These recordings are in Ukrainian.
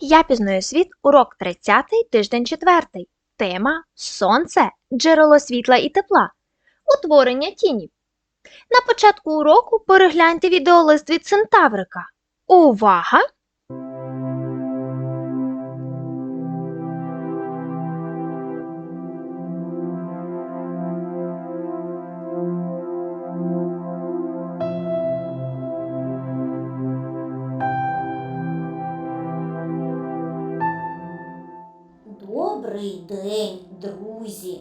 Я пізнаю світ, урок 30, тиждень 4. Тема Сонце, джерело світла і тепла. Утворення тіні. На початку уроку перегляньте відеолист від Центаврика. Увага! Добрий день, друзі!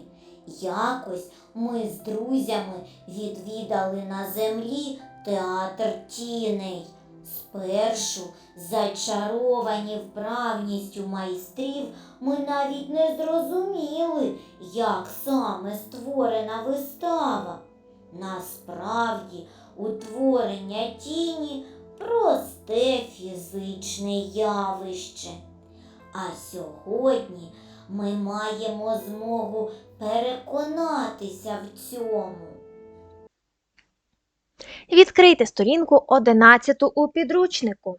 Якось ми з друзями відвідали на землі театр тіней. Спершу, зачаровані вправністю майстрів, ми навіть не зрозуміли, як саме створена вистава. Насправді, утворення тіні просте фізичне явище. А сьогодні ми маємо змогу переконатися в цьому. Відкрийте сторінку 11 у підручнику.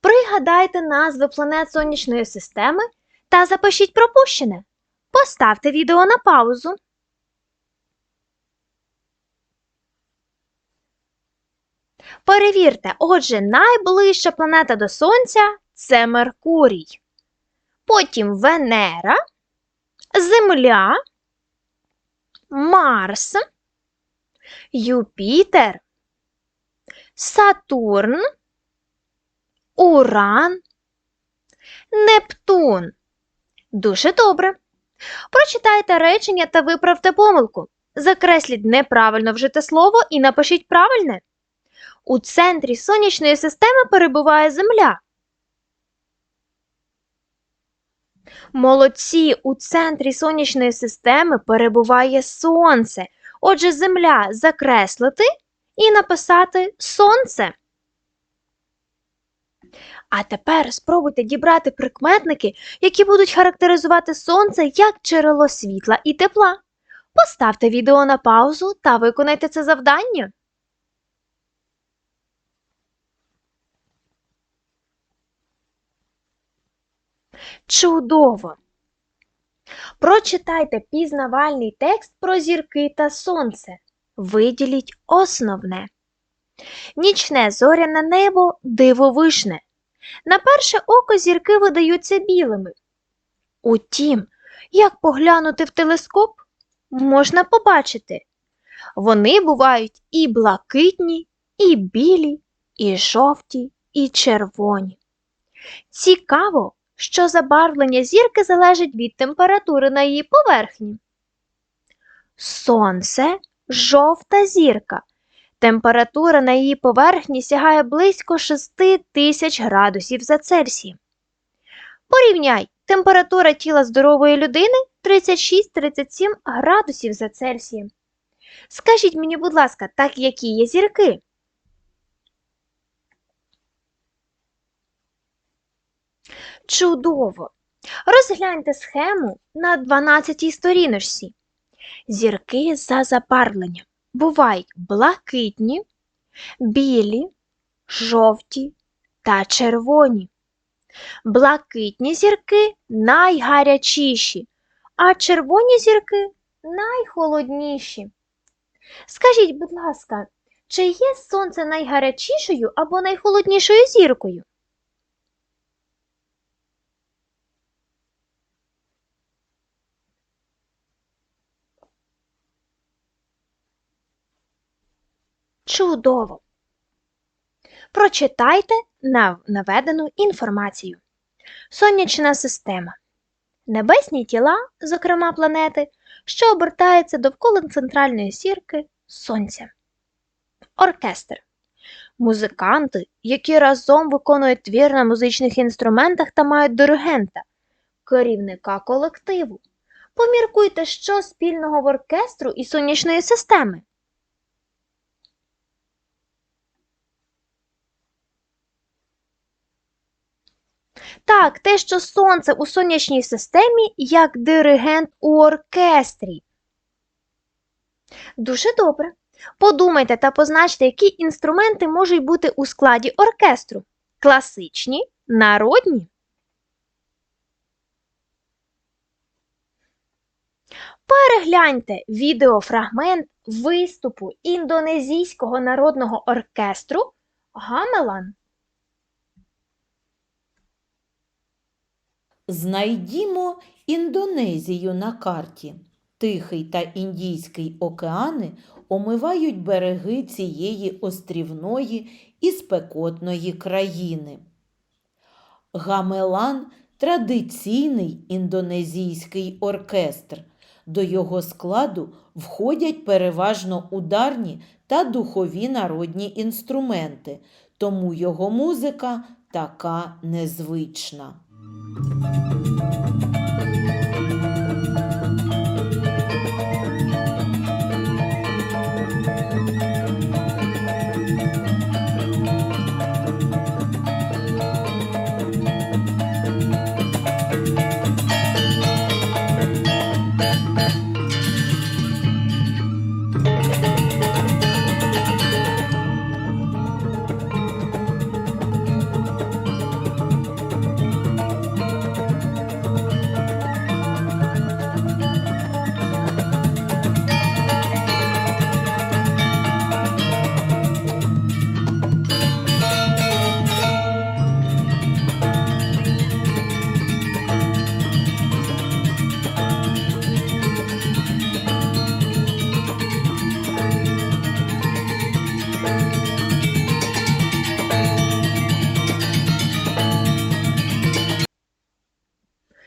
Пригадайте назви планет сонячної системи та запишіть пропущене. Поставте відео на паузу. Перевірте, отже, найближча планета до Сонця це Меркурій. Потім Венера, Земля, Марс, Юпітер, Сатурн, Уран, Нептун. Дуже добре. Прочитайте речення та виправте помилку. Закресліть неправильно вжите слово і напишіть правильне. У центрі сонячної системи перебуває Земля. Молодці, у центрі сонячної системи перебуває Сонце. Отже, Земля закреслити і написати Сонце. А тепер спробуйте дібрати прикметники, які будуть характеризувати Сонце як джерело світла і тепла. Поставте відео на паузу та виконайте це завдання. Чудово! Прочитайте пізнавальний текст про зірки та сонце. Виділіть основне. Нічне зоряне небо дивовишне. На перше око зірки видаються білими. Утім, як поглянути в телескоп, можна побачити. Вони бувають і блакитні, і білі, і жовті, і червоні. Цікаво, що забарвлення зірки залежить від температури на її поверхні. Сонце жовта зірка. Температура на її поверхні сягає близько 6 тисяч градусів за Цельсієм. Порівняй, температура тіла здорової людини 36-37 градусів за Цельсієм. Скажіть мені, будь ласка, так які є зірки? Чудово! Розгляньте схему на 12 сторіночці. Зірки за забарвленням бувають блакитні, білі, жовті та червоні. Блакитні зірки найгарячіші, а червоні зірки найхолодніші. Скажіть, будь ласка, чи є сонце найгарячішою або найхолоднішою зіркою? Чудово! Прочитайте наведену інформацію. Сонячна система. Небесні тіла, зокрема планети, що обертаються довкола центральної сірки Сонця. Оркестр. Музиканти, які разом виконують твір на музичних інструментах та мають диригента, керівника колективу. Поміркуйте, що спільного в оркестру і сонячної системи. Так, те, що сонце у сонячній системі як диригент у оркестрі. Дуже добре. Подумайте та позначте, які інструменти можуть бути у складі оркестру: класичні, народні? Перегляньте відеофрагмент виступу індонезійського народного оркестру Гамелан. Знайдімо Індонезію на карті. Тихий та Індійський океани омивають береги цієї острівної і спекотної країни. Гамелан традиційний індонезійський оркестр. До його складу входять переважно ударні та духові народні інструменти, тому його музика така незвична. Thank you.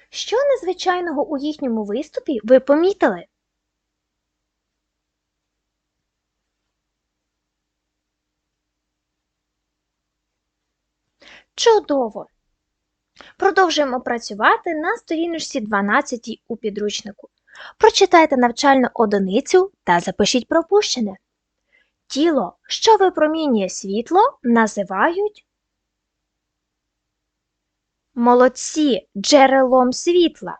Що незвичайного у їхньому виступі ви помітили? Чудово! Продовжуємо працювати на сторіночці 12 у підручнику. Прочитайте навчальну одиницю та запишіть пропущене. Тіло, що випромінює світло, називають Молодці джерелом світла.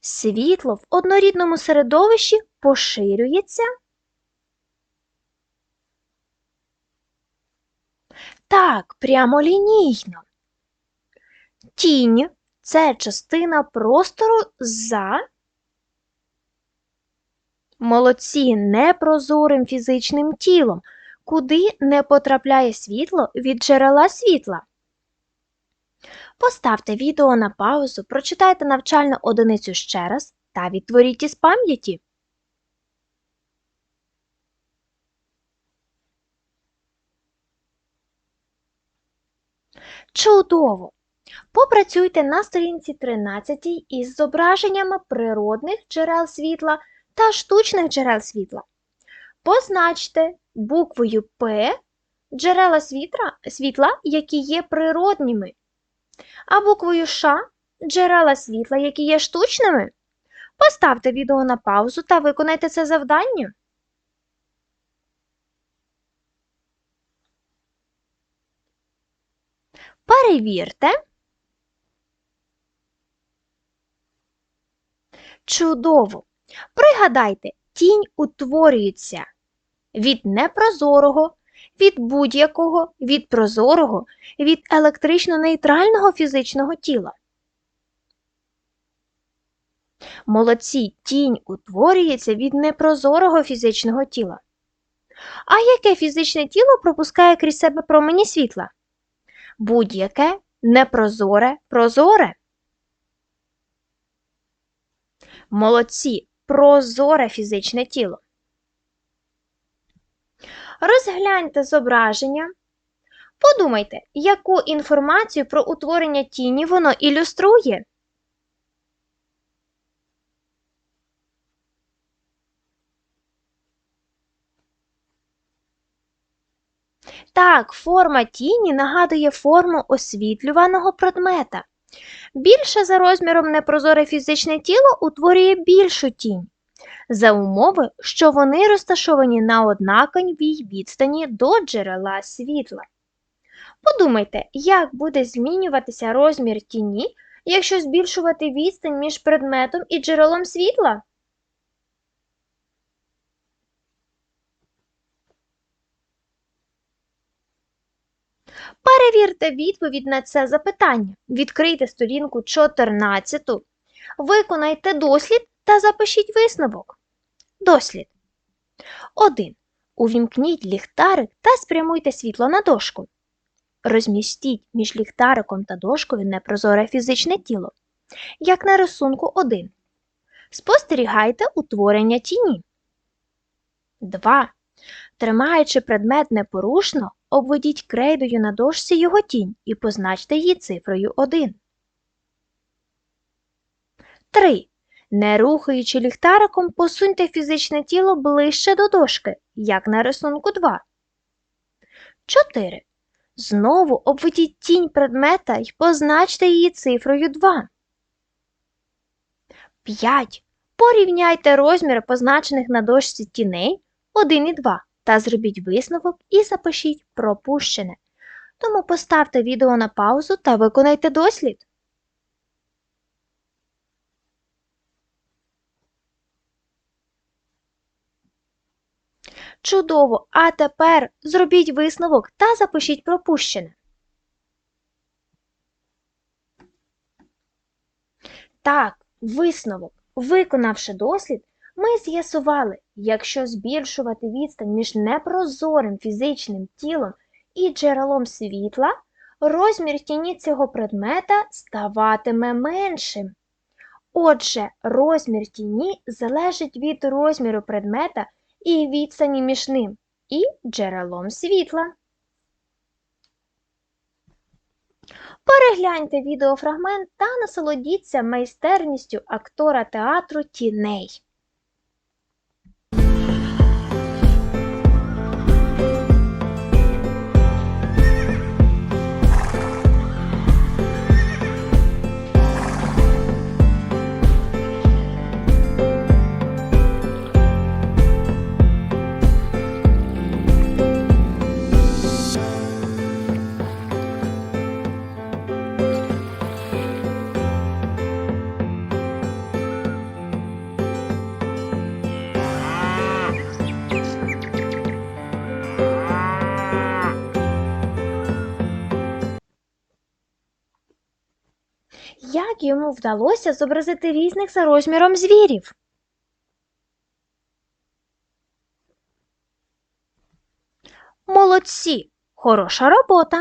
Світло в однорідному середовищі поширюється. Так, прямолінійно. Тінь це частина простору за молодці непрозорим фізичним тілом, куди не потрапляє світло від джерела світла. Поставте відео на паузу, прочитайте навчальну одиницю ще раз та відтворіть із пам'яті. Чудово! Попрацюйте на сторінці 13 із зображеннями природних джерел світла та штучних джерел світла. Позначте буквою П джерела світла, які є природніми а буквою Ш джерела світла, які є штучними. Поставте відео на паузу та виконайте це завдання. Перевірте. Чудово! Пригадайте, тінь утворюється від непрозорого від будь-якого, від прозорого, від електрично-нейтрального фізичного тіла. Молодці тінь утворюється від непрозорого фізичного тіла. А яке фізичне тіло пропускає крізь себе промені світла? Будь-яке непрозоре прозоре. Молодці прозоре фізичне тіло. Розгляньте зображення. Подумайте, яку інформацію про утворення тіні воно ілюструє. Так, форма тіні нагадує форму освітлюваного предмета. Більше за розміром непрозоре фізичне тіло утворює більшу тінь за умови, що вони розташовані на однаковій відстані до джерела світла. Подумайте, як буде змінюватися розмір тіні, якщо збільшувати відстань між предметом і джерелом світла? Перевірте відповідь на це запитання. Відкрийте сторінку 14, виконайте дослід та запишіть висновок. Дослід. 1. Увімкніть ліхтарик та спрямуйте світло на дошку. Розмістіть між ліхтариком та дошкою непрозоре фізичне тіло, як на рисунку 1. Спостерігайте утворення тіні. 2. Тримаючи предмет непорушно, обведіть крейдою на дошці його тінь і позначте її цифрою 1. 3. Не рухаючи ліхтариком, посуньте фізичне тіло ближче до дошки, як на рисунку 2. 4. Знову обведіть тінь предмета і позначте її цифрою 2. 5. Порівняйте розміри позначених на дошці тіней 1 і 2 та зробіть висновок і запишіть пропущене. Тому поставте відео на паузу та виконайте дослід. Чудово! А тепер зробіть висновок та запишіть пропущене. Так, висновок. Виконавши дослід, ми з'ясували, якщо збільшувати відстань між непрозорим фізичним тілом і джерелом світла, розмір тіні цього предмета ставатиме меншим. Отже, розмір тіні залежить від розміру предмета і відстані між ним і джерелом світла. Перегляньте відеофрагмент та насолодіться майстерністю актора театру тіней. Йому вдалося зобразити різних за розміром звірів? Молодці! Хороша робота!